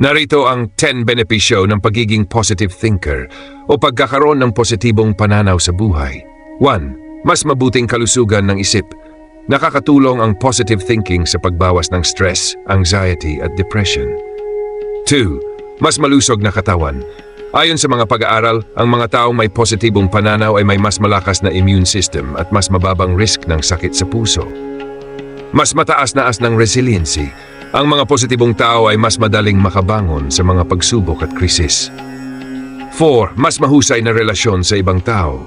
Narito ang 10 benepisyo ng pagiging positive thinker o pagkakaroon ng positibong pananaw sa buhay. 1. Mas mabuting kalusugan ng isip. Nakakatulong ang positive thinking sa pagbawas ng stress, anxiety at depression. 2. Mas malusog na katawan. Ayon sa mga pag-aaral, ang mga taong may positibong pananaw ay may mas malakas na immune system at mas mababang risk ng sakit sa puso. Mas mataas na as ng resiliency. Ang mga positibong tao ay mas madaling makabangon sa mga pagsubok at krisis. 4. Mas mahusay na relasyon sa ibang tao.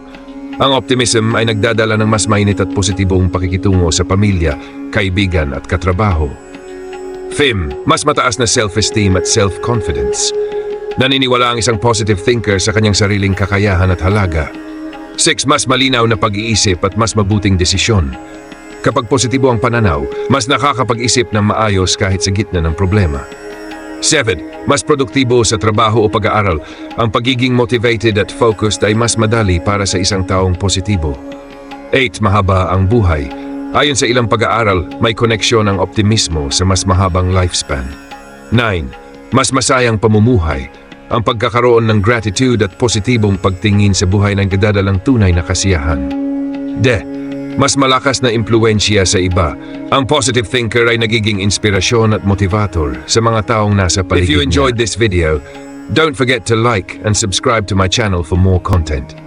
Ang optimism ay nagdadala ng mas mainit at positibong pakikitungo sa pamilya, kaibigan at katrabaho. 5. Mas mataas na self-esteem at self-confidence. Naniniwala ang isang positive thinker sa kanyang sariling kakayahan at halaga. 6. Mas malinaw na pag-iisip at mas mabuting desisyon. Kapag positibo ang pananaw, mas nakakapag-isip ng maayos kahit sa gitna ng problema. 7. Mas produktibo sa trabaho o pag-aaral. Ang pagiging motivated at focused ay mas madali para sa isang taong positibo. 8. Mahaba ang buhay. Ayon sa ilang pag-aaral, may koneksyon ang optimismo sa mas mahabang lifespan. 9. Mas masayang pamumuhay. Ang pagkakaroon ng gratitude at positibong pagtingin sa buhay ng kadadalang tunay na kasiyahan. De, mas malakas na impluensya sa iba. Ang positive thinker ay nagiging inspirasyon at motivator sa mga taong nasa paligid If you niya. enjoyed this video, don't forget to like and subscribe to my channel for more content.